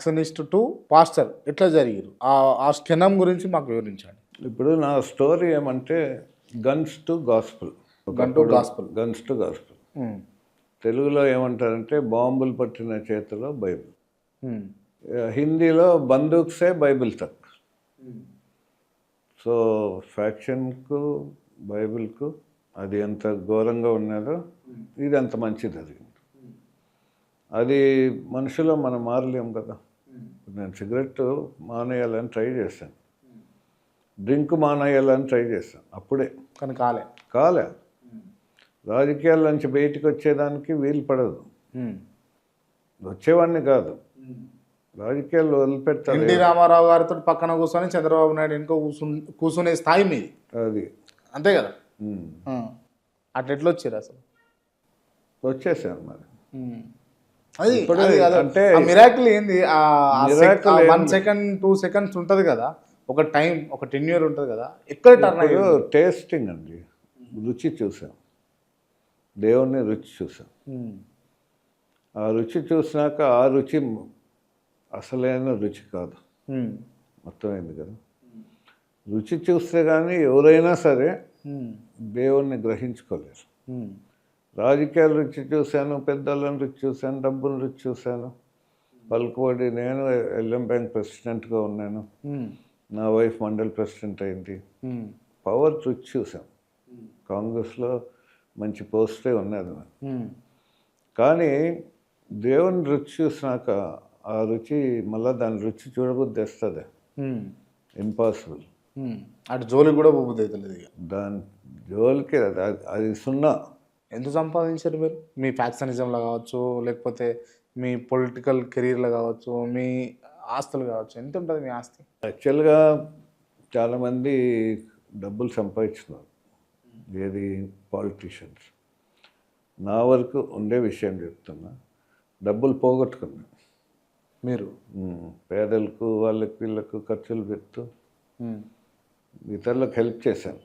Factionist to pastor ఎట్లా జరిగారు? ఆ క్షణం గురించి మాకు వివరించండి. ఇప్పుడు నా స్టోరీ ఏమంటే guns to gospel Gun to gospel. Guns to gospel తెలుగులో ఏమంటారంటే బాంబులు పట్టిన చేతిలో బైబిల్. ఉమ్, హిందీలో బందూక్సే బైబిల్ తక్. సో ఫ్యాక్షన్కు బైబిల్కు అది ఎంత ఘోరంగా ఉన్నదో ఇది అంత మంచిది అది. అది మనుషులో మనం మారలేం కదా. నేను సిగరెట్ మానేయాలని ట్రై చేశాను. డ్రింక్ మానేయాలని ట్రై చేశాను. అప్పుడే. కానీ కాలే. కాలే. రాజకీయాల నుంచి బయటికి వచ్చేదానికి వీలు పడదు. వచ్చేవాడిని కాదు. రాజకీయాలు వదిలిపెట్టాలి. ఎన్టీ రామారావు గారితో పక్కన కూర్చొని చంద్రబాబు నాయుడు ఇంకో కూర్చుని కూర్చునే స్థాయి మీది. అది. అంతే కదా. అట్లా ఎట్లా వచ్చారు అసలు? వచ్చేసాను మరి. అది. అంటే- మిరాకిల్ ఏంది? వన్ సెకండ్ టూ సెకండ్స్ ఉంటది కదా. ఒక టైం ఒక టెన్ ఇయర్ ఉంటది కదా. ఎక్కడ టర్న్ టేస్టింగ్ అండి. రుచి చూసాం. దేవుణ్ణి రుచి చూసాం. ఆ రుచి చూసినాక ఆ రుచి అసలైన రుచి కాదు. అర్థమైంది కదా? రుచి చూస్తే కానీ ఎవరైనా సరే. దేవుణ్ణి గ్రహించుకోలేరు. రాజకీయాల రుచి చూశాను పెద్దలను రుచి చూశాను డబ్బును రుచి చూశాను పలుకుబడి నేను ఎల్ఎం బ్యాంక్ ప్రెసిడెంట్గా ఉన్నాను. నా వైఫ్ మండల్ ప్రెసిడెంట్ అయింది. పవర్ రుచి చూసాం కాంగ్రెస్లో మంచి పోస్టే ఉన్నది. కానీ దేవుని రుచి చూసినాక ఆ రుచి మళ్ళీ దాని రుచి చూడబుద్ధి వస్తుంది. ఇంపాసిబుల్. అటు జోలికి కూడా పోబుద్ది అవుతలేదు ఇక దాని జోలికి అది అది సున్నా ఎంత సంపాదించారు మీరు? మీ ఫ్యాక్షనిజంలో కావచ్చు లేకపోతే మీ పొలిటికల్ కెరీర్లో కావచ్చు మీ ఆస్తులు కావచ్చు ఎంత ఉంటుంది మీ ఆస్తి? యాక్చువల్గా చాలామంది డబ్బులు సంపాదించున్నారు ఏది? పాలిటీషియన్స్. నా వరకు ఉండే విషయం చెప్తున్నా డబ్బులు పోగొట్టుకున్నా. మీరు? పేదలకు వాళ్ళకి వీళ్ళకు ఖర్చులు పెడుతూ. ఇతరులకు హెల్ప్ చేశాను.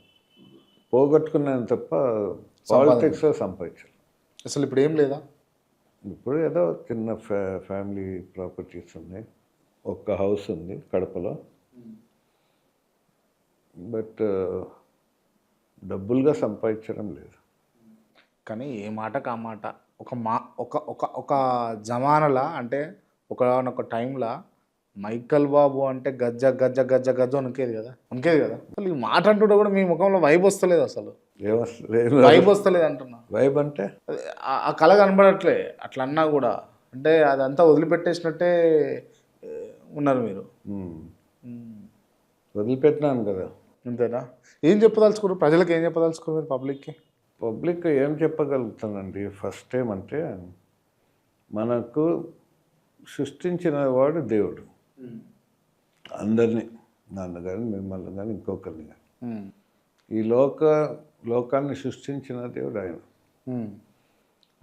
పోగొట్టుకున్నాను తప్ప పాలిటిక్స్లో సంపాదించాను అసలు ఇప్పుడు ఏం లేదా? ఇప్పుడు ఏదో చిన్న ఫ్యా ఫ్యామిలీ ప్రాపర్టీస్ ఉన్నాయి. ఒక్క హౌస్ ఉంది కడపలో. బట్ డబ్బులుగా సంపాదించడం లేదు. కానీ ఏ మాటకు ఆ మాట? ఒక మా ఒక ఒక ఒక జమానలా అంటే ఒకనొక టైంలో మైకల్ బాబు అంటే గజ్జ గజ్జ గజ్జ గజ్జ ఉనికేది కదా? ఉనికేది కదా? అసలు ఈ మాట అంటుంటే కూడా మీ ముఖంలో వైబ్ వస్తలేదు అసలు. వైబ్ వస్తలేదు? అంటున్నా. వైబ్ అంటే? ఆ- కళ కనబడట్లే అట్లా అన్నా కూడా. అంటే అదంతా వదిలిపెట్టేసినట్టే ఉన్నారు మీరు. వదిలిపెట్టినాను కదా. అంతేనా? ఏం చెప్పదలుచుకోరు ప్రజలకు ఏం చెప్పదలుచుకోరు మీరు పబ్లిక్కి? పబ్లిక్ ఏం చెప్పగలుగుతానండి? ఫస్ట్ టైం అంటే మనకు సృష్టించిన వాడు దేవుడు. అందరినీ నన్ను కానీ మిమ్మల్ని కానీ ఇంకొకరిని కానీ. ఈ లోక లోకాన్ని సృష్టించిన దేవుడు ఆయన.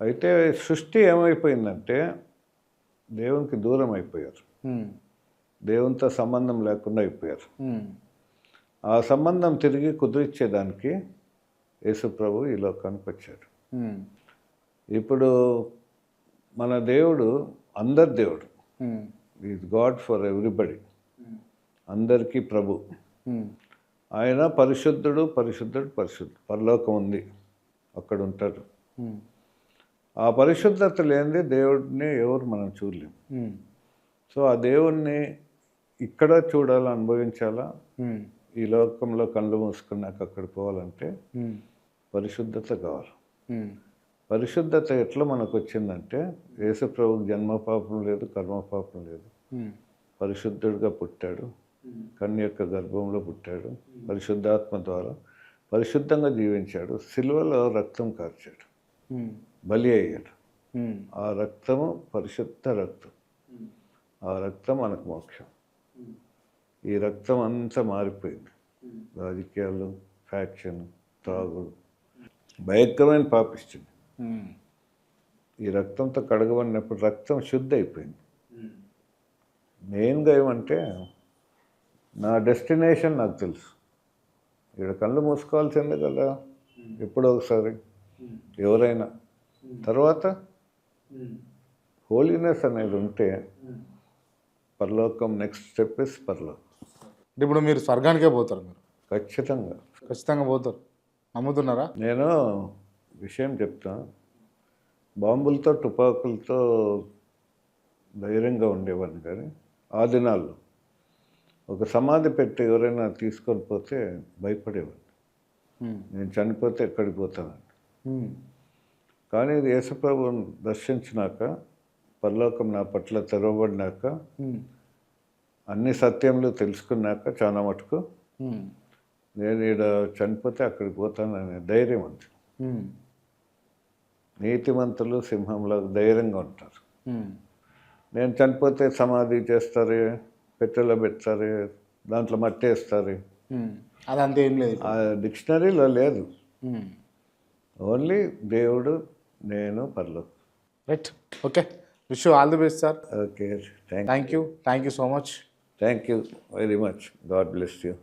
అయితే సృష్టి ఏమైపోయిందంటే దేవునికి దూరం అయిపోయారు. దేవునితో సంబంధం లేకుండా అయిపోయారు. ఆ సంబంధం తిరిగి కుదిరించేదానికి యేసుప్రభు ఈ లోకానికి వచ్చాడు. ఇప్పుడు మన దేవుడు అందరి దేవుడు. ఈజ్ గాడ్ ఫర్ ఎవ్రీబడి అందరికీ ప్రభు ఉమ్. ఆయన పరిశుద్ధుడు పరిశుద్ధుడు పరిశుద్ధుడు పరలోకం ఉంది అక్కడ ఉంటాడు ఉమ్. ఆ పరిశుద్ధత లేనిది దేవుడిని ఎవరు మనం చూడలేం ఉమ్. సో ఆ దేవుణ్ణి ఇక్కడ చూడాలా అనుభవించాలా. ఈ లోకంలో కళ్ళు మూసుకున్నాక అక్కడ పోవాలంటే. పరిశుద్ధత కావాలి. పరిశుద్ధత ఎట్లా మనకు వచ్చిందంటే యేసుప్రభుకి జన్మ పాపం లేదు కర్మ పాపం లేదు. పరిశుద్ధుడిగా పుట్టాడు. కన్య యొక్క గర్భంలో పుట్టాడు. పరిశుద్ధాత్మ ద్వారా పరిశుద్ధంగా జీవించాడు. సిలువలో రక్తం కార్చాడు. బలి అయ్యాడు. ఆ రక్తము పరిశుద్ధ రక్తం. ఆ రక్తం మనకు మోక్షం. ఈ రక్తం అంతా మారిపోయింది. రాజకీయాలు ఫ్యాక్షన్ త్రాగుడు. భయంకరమైన పాపిస్తుంది. ఈ రక్తంతో కడగబడినప్పుడు రక్తం శుద్ధి అయిపోయింది. మెయిన్గా ఏమంటే నా డెస్టినేషన్ నాకు తెలుసు. ఇక్కడ కళ్ళు మూసుకోవాల్సిందే కదా. ఎప్పుడో ఒకసారి. ఎవరైనా. తర్వాత హోలీనెస్ అనేది ఉంటే పరలోకం నెక్స్ట్ స్టెప్ ఇస్ పరలోకం. అంటే ఇప్పుడు మీరు స్వర్గానికే పోతారు మీరు? ఖచ్చితంగా. ఖచ్చితంగా పోతారు. నమ్ముతున్నారా? నేను విషయం చెప్తా. బాంబులతో తుపాకులతో ధైర్యంగా ఉండేవాడిని కానీ ఆ దినాల్లో ఒక సమాధి పెట్టి ఎవరైనా తీసుకొని పోతే భయపడేవాడిని ఉమ్. నేను చనిపోతే ఎక్కడికి పోతానండి. కానీ ఇది యేసుప్రభుని దర్శించినాక పరలోకం నా పట్ల తెరవబడినాక. అన్ని సత్యములు తెలుసుకున్నాక చాలా మటుకు. నేను ఈడ చనిపోతే అక్కడికి పోతాననే ధైర్యం ఉంది ఉమ్. నీతిమంతులు సింహంలో ధైర్యంగా ఉంటారు. నేను చనిపోతే సమాధి చేస్తారు పెట్టెలో పెడతారు దాంట్లో మట్టి వేస్తారు. అదంతా ఏం లేదు ఆ డిక్షనరీలో లేదు. ఓన్లీ దేవుడు నేను పర్లో right. Okay. Wish all the best sir. Okay. Thank you thank you so much. Thank you very much. God bless you.